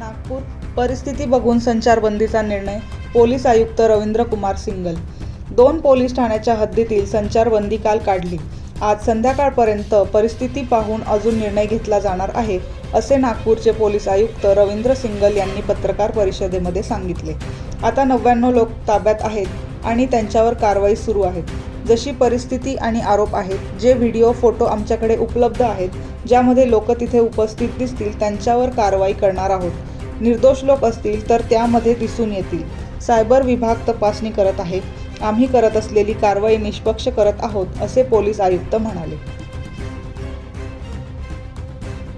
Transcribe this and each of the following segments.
नागपूर परिस्थिती बघून संचारबंदीचा निर्णय पोलीस आयुक्त रवींद्र कुमार सिंगल. दोन पोलीस ठाण्याच्या हद्दीतील संचारबंदी काल काढली. आज संध्याकाळपर्यंत परिस्थिती पाहून अजून निर्णय घेतला जाणार आहे असे नागपूरचे पोलीस आयुक्त रवींद्र सिंगल यांनी पत्रकार परिषदेमध्ये सांगितले. आता नव्याण्णव लोक ताब्यात आहेत आणि त्यांच्यावर कारवाई सुरू आहे. जशी परिस्थिती आणि आरोप आहेत जे व्हिडिओ फोटो आमच्याकडे उपलब्ध आहेत ज्यामध्ये लोक तिथे उपस्थित दिसतील त्यांच्यावर कारवाई करणार आहोत. निर्दोष लोक असतील तर त्यामध्ये दिसून येतील. सायबर विभाग तपासणी करत आहे. आम्ही करत असलेली कारवाई निष्पक्ष करत आहोत असे पोलीस आयुक्त म्हणाले.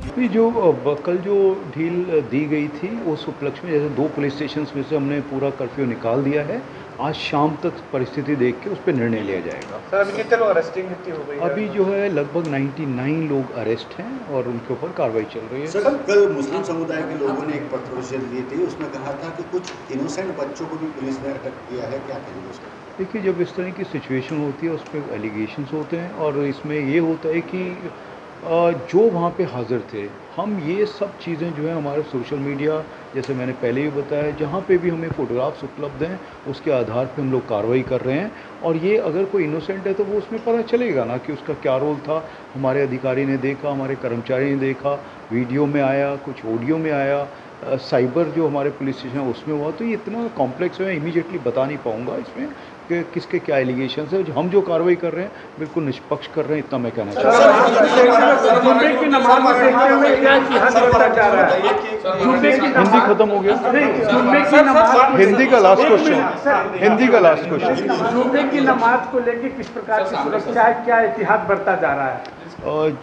अभी जो कल जो ढील दी गई थी उस उपलक्ष्य में जैसे दो पुलिस स्टेशन में से हमने पूरा कर्फ्यू निकाल दिया है। आज शाम तक परिस्थिति देख के उस पर निर्णय लिया जाएगा। सर अभी कितने लोग अरेस्टिंग कितनी हो गई है? अभी जो है लगभग 99 लोग अरेस्ट हैं और उनके ऊपर कार्रवाई चल रही है। सर कल मुस्लिम समुदाय के लोगों ने एक पत्र दी थी। उसमें कहा था कि कुछ इनोसेंट बच्चों को भी पुलिस ने अटक किया है। क्या कहेंगे देखिए जब इस तरह की सिचुएशन होती है उस पर एलिगेशंस होते हैं और इसमें ये होता है कि जो वहाँ पे हाज़िर थे, हम ये सब चीज़ें जो है हमारे सोशल मीडिया जैसे मैंने पहले भी बताया, जहाँ पे भी हमें फ़ोटोग्राफ्स उपलब्ध हैं, उसके आधार पे हम लोग कार्रवाई कर रहे हैं। और ये अगर कोई इनोसेंट है तो वो उसमें पता चलेगा ना कि उसका क्या रोल था। हमारे अधिकारी ने देखा, हमारे कर्मचारी ने देखा वीडियो में आया, कुछ ऑडियो में आया। साइबर जो हमारे पुलिस स्टेशन है, उसमें हुआ। तो ये इतना कॉम्प्लेक्स है इमीडिएटली बता नहीं पाऊँगा इसमें। कि किसके क्या एलिगेशन है? हम जो कार्रवाई कर रहे हैं बिल्कुल निष्पक्ष कर रहे हैं इतना मैं कहना चाहता हूँ। रहा है? हिंदी खत्म हो गया। हिंदी का लास्ट क्वेश्चन हिंदी का लास्ट क्वेश्चन जुम्मे की नमाज़ को लेकर किस प्रकार की सुरक्षा है क्या इतिहास बढ़ता जा रहा है?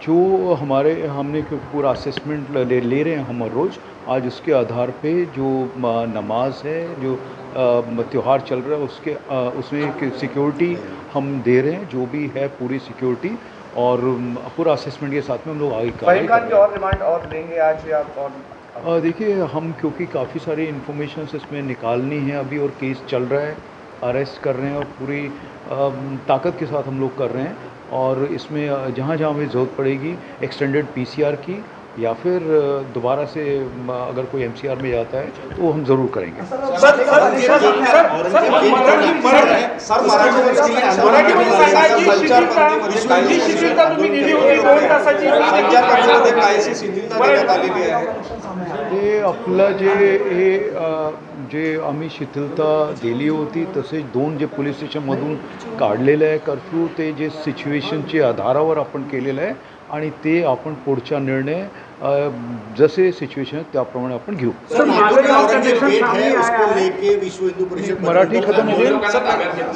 जो हमारे हमने पूरा असेसमेंट ले ले रहे हैं हम रोज़ आज उसके आधार पे जो नमाज़ है जो त्यौहार चल रहा है उसके अ, उसमें सिक्योरिटी हम दे रहे हैं जो भी है पूरी सिक्योरिटी और पूरा असेसमेंट के साथ में हम लोग आगे कर रहे हैं। और रिमांड और लेंगे आज या और देखिए हम क्योंकि काफ़ी सारी इन्फॉर्मेशन इसमें निकालनी है अभी और केस चल रहा है अरेस्ट कर रहे हैं और पूरी ताकत के साथ हम लोग कर रहे हैं और इसमें जहाँ जहाँ हमें ज़रूरत पड़ेगी एक्सटेंडेड पीसीआर की या फिर दोबारा से अगर कोई एमसीआर में जाता है तो हम ज़रूर करेंगे ते आपलं जे हे जे आम्ही शिथिलता दिली होती तसेच दोन जे पोलीस स्टेशनमधून काढलेलं आहे कर्फ्यू ते जे सिच्युएशनच्या आधारावर आपण केलेलं आहे आणि ते आपण पुढचा निर्णय जसे सिच्युएशन त्याप्रमाणे आपण घेऊ. मराठी खतम हो गई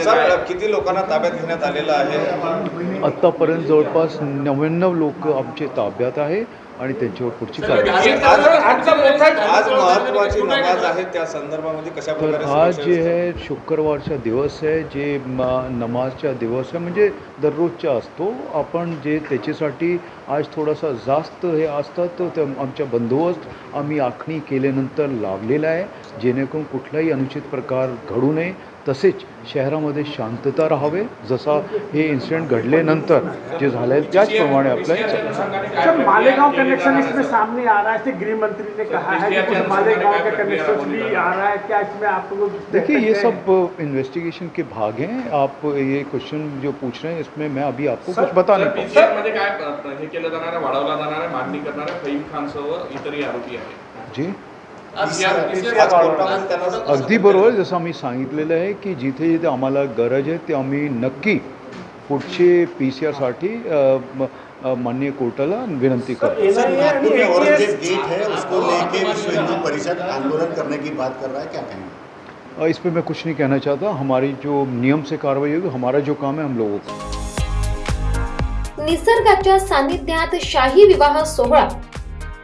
सर किती लोकांना ताब्यात घेण्यात आलेलं आहे? आत्तापर्यंत जवळपास नव्याण्णव लोक आमचे ताब्यात आहे. आणि त्यांच्यावर पुढची कारवाई. आज आज महत्वाची नमाज आहे त्या संदर्भामध्ये कशा तर प्रकारे आज जे आहे शुक्रवारचा दिवस आहे जे नमाजचा दिवस आहे म्हणजे दररोजचा असतो. आपण जे त्याच्यासाठी आज थोडासा जास्त हे असतात तर ते आमच्या बंदोबस्त आम्ही आखणी केल्यानंतर लावलेला आहे. जेणेकरून कुठलाही अनुचित प्रकार घडू नये. तसेच शहरामध्ये शांतता राहावे. जसा हे इन्सिडेंट घडल्यानंतर जे झालं आहे त्याचप्रमाणे मालेगांव कनेक्शन इसमें सामने आ रहा है. गृह मंत्री ने कहा है कि मालेगांव के कनेक्शन भी आ रहा है. क्या इसमें आप लोग देखिए ये सब इन्वेस्टिगेशन के भाग हैं. आप ये क्वेश्चन जो पूछ रहे हैं इसमें मैं अभी आपको कुछ बता नहीं पाऊँ जी. अगदी बरोबर जसं आम्ही सांगितलेलं आहे की जिथे जिथे आम्हाला गरज आहे ते आम्ही नक्की पुढचे पी सी आरसाठी माननीय कोर्टाला विनंती करतो. इस पर मैं कुछ नहीं कहना चाहता। हमारी जो नियम से कार्रवाई होगी हमारा जो काम है हम लोगों का। निसर्गाच्या सानिध्यात शाही विवाह सोहळा